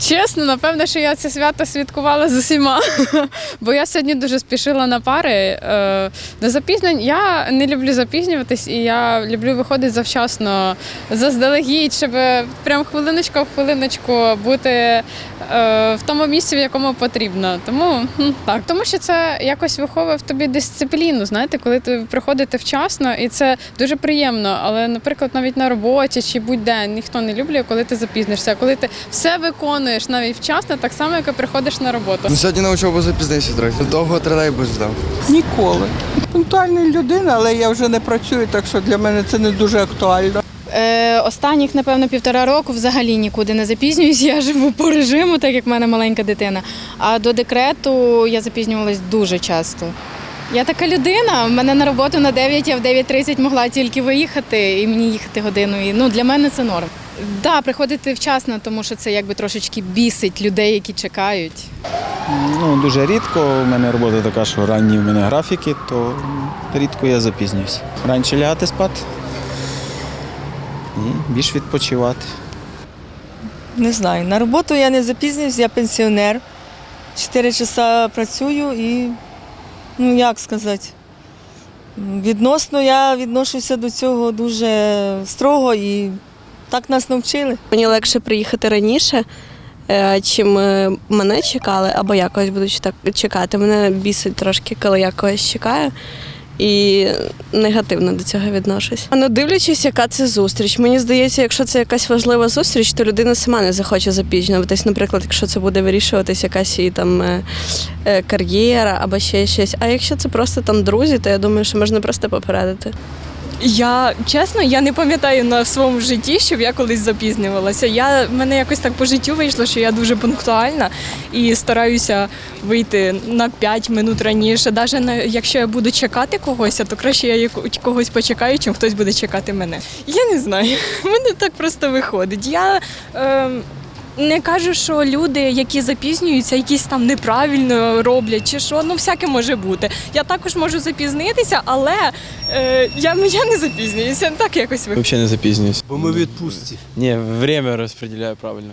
Чесно, напевно, що я це свято святкувала з усіма. Бо я сьогодні дуже спішила на пари. Е, До запізнень я не люблю запізнюватись, і я люблю виходити завчасно заздалегідь, щоб прям хвилиночка в хвилиночку бути е, в тому місці, в якому потрібно. Тому так, тому що це якось виховує в тобі дисципліну. Знаєте, коли ти приходите вчасно, і це дуже приємно. Але, наприклад, навіть на роботі чи будь-де ніхто не люблює, коли ти запізнишся. Коли ти все виконуєш навіть вчасно, так само, як і приходиш на роботу. Ну, сьогодні на учобу запізнився трохи. Довго тролейбус ждав. Ніколи. Пунктуальна людина, але я вже не працюю, так що для мене це не дуже актуально. Е, останніх, напевно, півтора року взагалі нікуди не запізнююсь. Я живу по режиму, так як в мене маленька дитина. А до декрету я запізнювалась дуже часто. Я така людина, в мене на роботу на 9, я в 9.30 могла тільки виїхати і мені їхати годину. І, ну, для мене це норм. Так, да, приходити вчасно, тому що це якби трошечки бісить людей, які чекають. Ну, дуже рідко. У мене робота така, що ранні в мене графіки, то рідко я запізнююсь. Раніше лягати спати і більш відпочивати. Не знаю. На роботу я не запізнююсь, я пенсіонер. Чотири часа працюю і, ну як сказати, відносно я відношуся до цього дуже строго і так нас навчили. Мені легше приїхати раніше, е, чим е, мене чекали, або я когось буду чекати. Мене бісить трошки, коли я когось чекаю. І негативно до цього відношусь. Ну, дивлячись, яка це зустріч. Мені здається, якщо це якась важлива зустріч, то людина сама не захоче запізнюватись. Наприклад, якщо це буде вирішуватись якась її там е, кар'єра або ще щось. А якщо це просто там друзі, то я думаю, що можна просто попередити. Я чесно, я не пам'ятаю на своєму житті, щоб я колись запізнювалася. Я в мене якось так по життю вийшло, що я дуже пунктуальна і стараюся вийти на 5 минут раніше. Навіть якщо я буду чекати когось, то краще я когось почекаю, чим хтось буде чекати мене. Я не знаю. Мене так просто виходить. Я е, не кажу, що люди, які запізнюються, якісь там неправильно роблять чи що, ну всяке може бути. Я також можу запізнитися, але е, я, я не запізнююся. Так якось виходить. Взагалі не запізнююсь. Бо ми в відпустці. Ні, время розподіляю правильно.